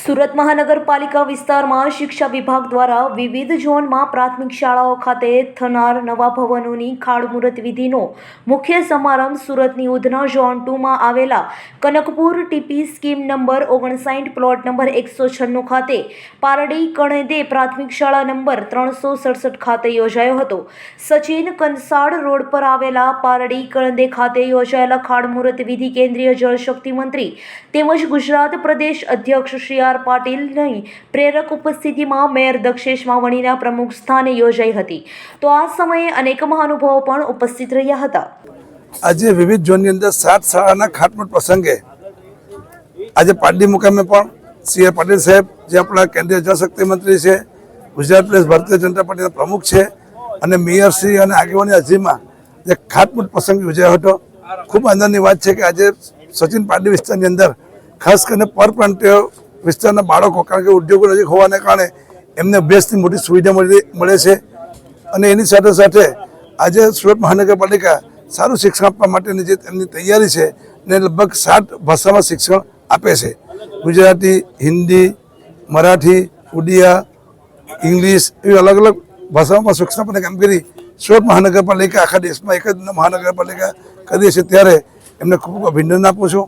સુરત મહાનગરપાલિકા વિસ્તારમાં શિક્ષા વિભાગ દ્વારા વિવિધ ઝોનમાં પ્રાથમિક શાળાઓ ખાતે થનાર નવા ભવનોની ખાળમુહૂર્ત વિધિનો મુખ્ય સમારંભ સુરતની ઉધના ઝોન ટુમાં આવેલા કનકપુર ટીપી સ્કીમ નંબર ઓગણસાઠ પ્લોટ નંબર એકસો છન્નું ખાતે પારડી કણેદે પ્રાથમિક શાળા નંબર ત્રણસો સડસઠ ખાતે યોજાયો હતો. સચિન કંસાળ રોડ પર આવેલા પારડી કણદે ખાતે યોજાયેલા ખાળમુહૂર્ત વિધિ કેન્દ્રીય જળશક્તિ મંત્રી તેમજ ગુજરાત પ્રદેશ અધ્યક્ષ શ્રી આર પાટીલની પ્રેરક ઉપસ્થિતિમાં મેયર દક્ષેશ માવણીના પ્રમુખ સ્થાને યોજાઈ હતી. તો આ સમયે અનેક મહાનુભાવો પણ ઉપસ્થિત રહ્યા હતા. આજે વિવિધ ઝોનની અંદર સાત શાળાના ખાતમુહૂર્ત પ્રસંગે આજે પાટડી મુકામે પણ સી આર પાટીલ સાહેબ, જે આપણા કેન્દ્રીય જળશક્તિ મંત્રી છે, ગુજરાત પ્રદેશ ભારતીય જનતા પાર્ટીના પ્રમુખ છે, અને મેયર શ્રી અને આગેવાની હાજરીમાં જે ખાટમૂટ પ્રસંગ યોજાયો હતો, ખૂબ આનંદની વાત છે કે આજે સચિન પાટડી વિસ્તારની અંદર ખાસ કરીને પરપ્રાંતીય વિસ્તારના બાળકો, કારણ કે ઉદ્યોગો નજીક હોવાને કારણે એમને અભ્યાસની મોટી સુવિધા મળી મળે છે. અને એની સાથે સાથે આજે સુરત મહાનગરપાલિકા સારું શિક્ષણ આપવા માટેની જે તેમની તૈયારી છે ને લગભગ સાત ભાષામાં શિક્ષણ આપે છે. ગુજરાતી, હિન્દી, મરાઠી, ઉડિયા, ઇંગ્લિશ એવી અલગ અલગ ભાષાઓમાં શિક્ષણ આપવાની કામગીરી સુરત મહાનગરપાલિકા આખા દેશમાં એક જ મહાનગરપાલિકા કરી છે. ત્યારે એમને ખૂબ અભિનંદન આપું છું.